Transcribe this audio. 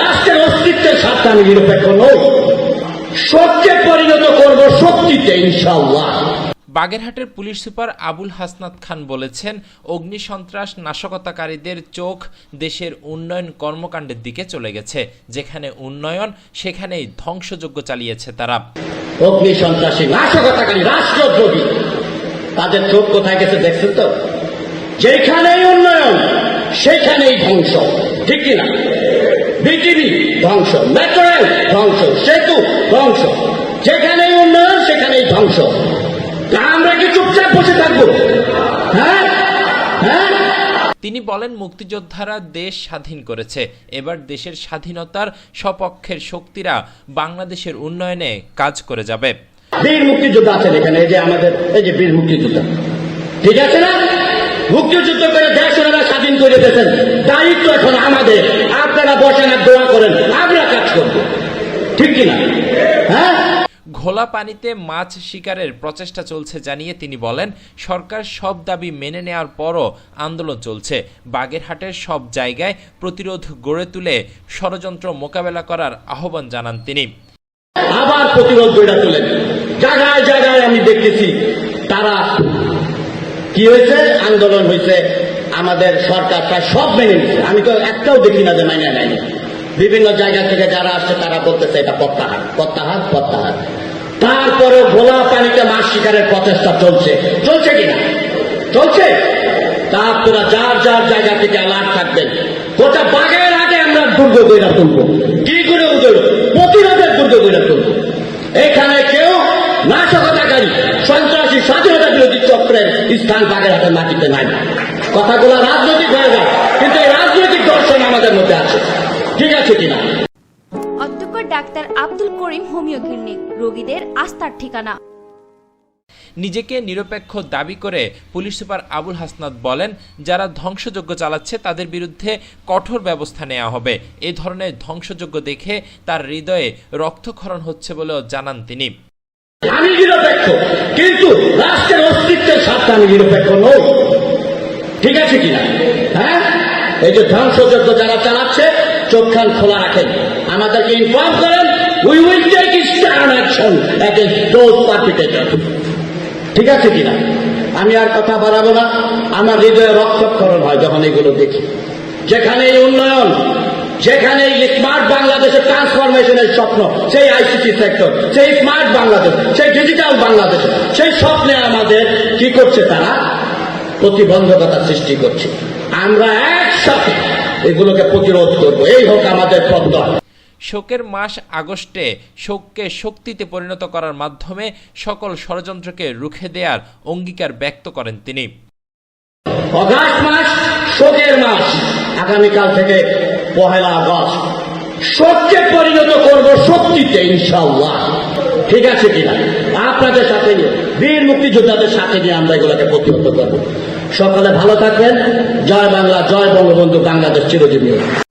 রাষ্ট্রের অস্তিত্বের স্বার্থে আমি নিরপেক্ষ নই। শোককে পরিণত করব শক্তিতে ইনশাল্লাহ বাগেরহাটের পুলিশ সুপার আবুল হাসনাত খান বলেছেন অগ্নিসন্ত্রাস নাশকতাকারীদের চোখ দেশের উন্নয়ন কর্মকাণ্ডের দিকে চলে গেছে। যেখানে উন্নয়ন সেখানেই ধ্বংসযজ্ঞ চালিয়েছে তারা। অগ্নি সন্ত্রাসী নাশকতাকারী রাষ্ট্রদ্রোহী তাদের চোখ কোথায় গেছে দেখছেন তো? যেখানেই উন্নয়ন সেখানেই ধ্বংস ঠিক কিনা? বিটিভি ধ্বংস মেট্রো রেল ধ্বংস সেতু ধ্বংস। যেখানেই উন্নয়ন সেখানেই ধ্বংস। আমরা কি চুপচাপ বসে থাকব? হ্যাঁ? হ্যাঁ? তিনি বলেন মুক্তিযোদ্ধারা দেশ স্বাধীন করেছে। এবার দেশের স্বাধীনতার সপক্ষের শক্তিরা বাংলাদেশের উন্নয়নে কাজ করে যাবে। বীর মুক্তিযোদ্ধা আছেন এখানে এই যে আমাদের এই যে বীর মুক্তিযোদ্ধা। ঠিক আছে না? মুক্তিযুদ্ধ করে দেশ ওনারা স্বাধীন করে দিয়েছেন। দায়িত্ব এখন আমাদের। বসেন আর দোয়া করেন আমরা কাজ করব। ঠিক কিনা? হ্যাঁ? ঘোলা পানিতে মাছ শিকারের প্রচেষ্টা চলছে জানিয়ে তিনি বলেন সরকার সব দাবি মেনে নেওয়ার পরও আন্দোলন চলছে। বাগেরহাটের সব জায়গায় প্রতিরোধ গড়ে তুলে ষড়যন্ত্র মোকাবেলা করার আহ্বান জানান তিনি। আবার প্রতিরোধ গড়ে তোলেন জায়গায় জায়গায় আমি দেখতেছি তারা কি হয়েছে? আন্দোলন হয়েছে আমাদের সরকার প্রায় সব মেনে নিচ্ছে আমি তো একটাও দেখি না যে মাইনে নেয়নি বিভিন্ন জায়গা থেকে যারা আসছে তারা বলতেছে, এটা প্রত্যাহার প্রত্যাহার প্রত্যাহার। তারপরে ভোলা পানিতে মাছ শিকারের প্রচেষ্টা চলছে। চলছে কিনা চলছে। তা আপনারা যার যার জায়গা থেকে অ্যালার্ট থাকবেন। গোটা বাগের আগে আমরা দুর্গ গইরা তুলবো। কি করে উদয় প্রতিরোধের দুর্গ গইরা তুলবো। এখানে কেউ নাশকতাকারী, সন্ত্রাসী, স্বাধীনতা বিরোধী চক্রের স্থান বাগেরহাটের মাটিতে নাই। কথাগুলো রাজনৈতিক হয়ে যায় কিন্তু এই রাজনৈতিক দর্শন আমাদের মধ্যে আছে। ঠিক আছে কিনা? অধ্যক্ষ doctor Abdul Karim homeo clinic রোগীদের আস্থার ঠিকানা। নিজেকে নিরপেক্ষ দাবি করে পুলিশ সুপার আবুল হাসনাত বলেন যারা ধ্বংসযজ্ঞ চালাচ্ছে তাদের বিরুদ্ধে কঠোর ব্যবস্থা নেওয়া হবে। এ ধরনের ধ্বংসযজ্ঞ দেখে তার হৃদয়ে রক্তক্ষরণ হচ্ছে বলেও জানান তিনি। আমি নিরপেক্ষ কিন্তু রাষ্ট্রের অস্তিত্বের স্বার্থে আমি নিরপেক্ষ নই। ঠিক আছে কিনা? হ্যাঁ? এই যে ধ্বংসযজ্ঞ যারা চালাচ্ছে, চোখ খান খোলা রাখেন। আমাদেরকে ইনফর্ম করেন we will take stern action ঠিক আছে কিনা? আমি আর কথা বাড়াবো না। আমার হৃদয়ে রক্তক্ষরণ হয় যখন এগুলো দেখি। যেখানে এই উন্নয়ন, যেখানে এই স্মার্ট বাংলাদেশের ট্রান্সফরমেশনের স্বপ্ন, সেই আইসিটি সেক্টর সেই স্মার্ট বাংলাদেশ, সেই ডিজিটাল বাংলাদেশ, সেই স্বপ্নে আমাদের কি করছে তারা? প্রতিবন্ধকতা সৃষ্টি করছে। আমরা একসাথে এগুলোকে প্রতিরোধ করব। এই হোক আমাদের প্রত্যয় শোকের মাস আগস্টে শোককে শক্তিতে পরিণত করার মাধ্যমে সকল ষড়যন্ত্রকে রুখে দেওয়ার অঙ্গীকার ব্যক্ত করেন তিনি। অগাস্ট মাস শোকের মাস। আগামীকাল থেকে পহেলা আগস্ট। শোককে পরিণত করব শক্তিতে ইনশাল্লাহ ঠিক আছে কিনা? আপনাদের সাথে নিয়ে, বীর মুক্তিযোদ্ধাদের সাথে নিয়ে আমরা এগুলোকে প্রতিহত করব। সকালে ভালো থাকবেন। জয় বাংলা, জয় বঙ্গবন্ধু, বাংলাদেশ চিরজীবী।